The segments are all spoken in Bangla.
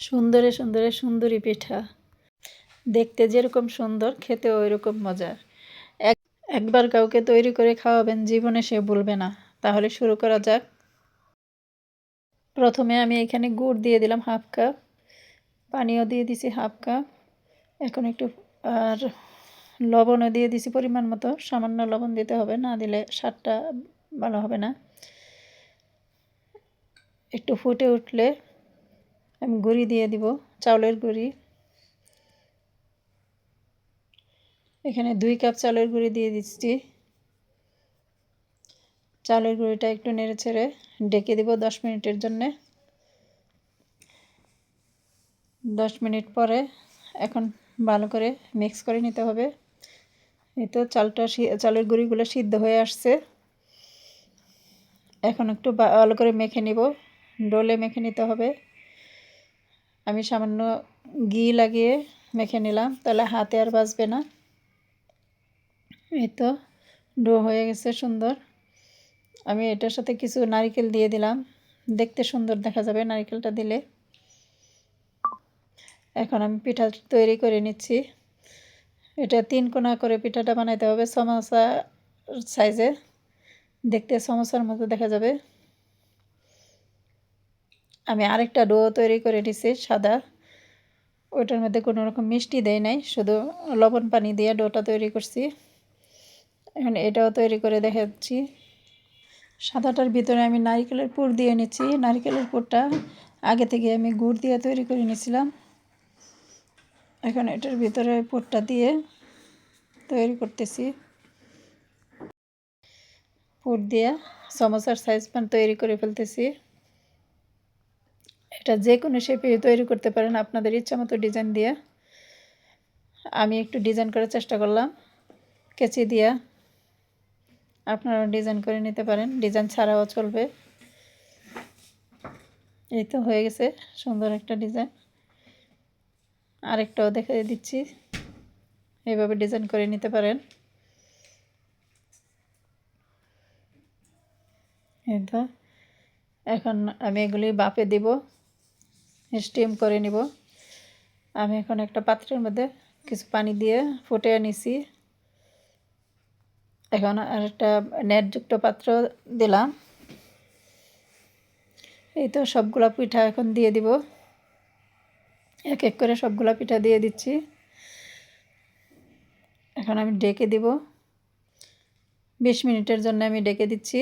সুন্দরে সুন্দরে সুন্দরী পিঠা। দেখতে যেরকম সুন্দর খেতে ওই রকম মজার। এক, একবার কাউকে তৈরি করে খাওয়াবেন, জীবনে সে ভুলবে না। তাহলে শুরু করা যাক। প্রথমে আমি এখানে গুড় দিয়ে দিলাম হাফ কাপ, পানিও দিয়ে দিছি হাফ কাপ। এখন একটু, আর লবণও দিয়ে দিছি পরিমাণ মতো। সামান্য লবণ দিতে হবে, না দিলে স্বাদটা ভালো হবে না। একটু ফুটে উঠলে আমি গুঁড়ি দিয়ে দিব, চাউলের গুঁড়ি। এখানে দুই কাপ চালের গুঁড়ি দিয়ে দিচ্ছি। চালের গুঁড়িটা একটু নেড়ে ছেড়ে ডেকে দিব দশ মিনিটের জন্যে। দশ মিনিট পরে এখন ভালো করে মিক্স করে নিতে হবে। এই তো চালটা চালের গুঁড়িগুলো সিদ্ধ হয়ে আসছে। এখন একটু ভালো করে মেখে নিব। ডোলে মেখে নিতে হবে। আমি সামান্য ঘি লাগিয়ে মেখে নিলাম। তাহলে হাতে আর বাজবে না। এই তো, ডো হয়ে গেছে সুন্দর। আমি এটার সাথে কিছু নারিকেল দিয়ে দিলাম। দেখতে সুন্দর দেখা যাবে নারিকেলটা দিলে। এখন আমি পিঠা তৈরি করে নিচ্ছি। এটা তিন কোনা করে পিঠাটা বানাইতে হবে। সমোসা সাইজে। দেখতে সমোসার মতো দেখা যাবে। আমি আরেকটা ডো তৈরি করে নিছি, সাদা। ওইটার মধ্যে কোনো রকম মিষ্টি দেয় নাই, শুধু লবণ পানি দিয়ে ডোটা তৈরি করছি। এখন এটাও তৈরি করে দেখাচ্ছি। সাদাটার ভিতরে আমি নারিকেলের পুর দিয়ে নিচ্ছি। নারিকেলের পুরটা আগে থেকে আমি গুড় দিয়ে তৈরি করে নিয়েছিলাম এখন এটার ভিতরে পুরটা দিয়ে তৈরি করতেছি। পুর দিয়ে সমোসার সাইজ পান তৈরি করে ফেলতেছি। এটা যে কোনো শেপে তৈরি করতে পারেন আপনাদের ইচ্ছা মতো ডিজাইন দিয়ে। আমি একটু ডিজাইন করার চেষ্টা করলাম, কেচি দিয়া। আপনারা ডিজাইন করে নিতে পারেন ডিজাইন ছাড়াও চলবে। এই তো হয়ে গেছে, সুন্দর একটা ডিজাইন আরেকটাও দেখে দিচ্ছি এইভাবে ডিজাইন করে নিতে পারেন। এই তো, এখন আমি এগুলি বাপে দিব। স্টিম করে নিব। আমি এখন একটা পাত্রের মধ্যে কিছু পানি দিয়ে ফুটে নিছি। এখন আর একটা নেটযুক্ত পাত্র দিলাম। এই তো সবগুলা পিঠা এখন দিয়ে দিব। এক এক করে সবগুলা পিঠা দিয়ে দিচ্ছি। এখন আমি ডেকে দিব। বিশ মিনিটের জন্য আমি ডেকে দিচ্ছি।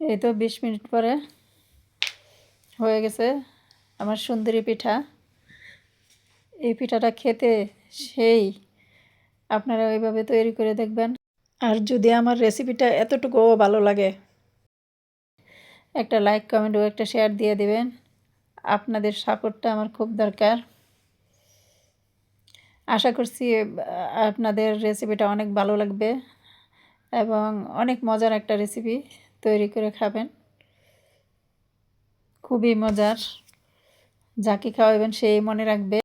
এই তো বিশ মিনিট পরে হয়ে গেছে আমার সুন্দরী পিঠা। এই পিঠাটা খেতে সেই আপনারা ওইভাবে তৈরি করে দেখবেন। আর যদি আমার রেসিপিটা এতটুকুও ভালো লাগে, একটা লাইক, কমেন্ট ও একটা শেয়ার দিয়ে দেবেন। আপনাদের সাপোর্টটা আমার খুব দরকার। আশা করছি আপনাদের রেসিপিটা অনেক ভালো লাগবে এবং অনেক মজার একটা রেসিপি। তৈরি করে খাবেন। খুবই মজার। যাকে খাওয়াবেন সেই মনে রাখবে।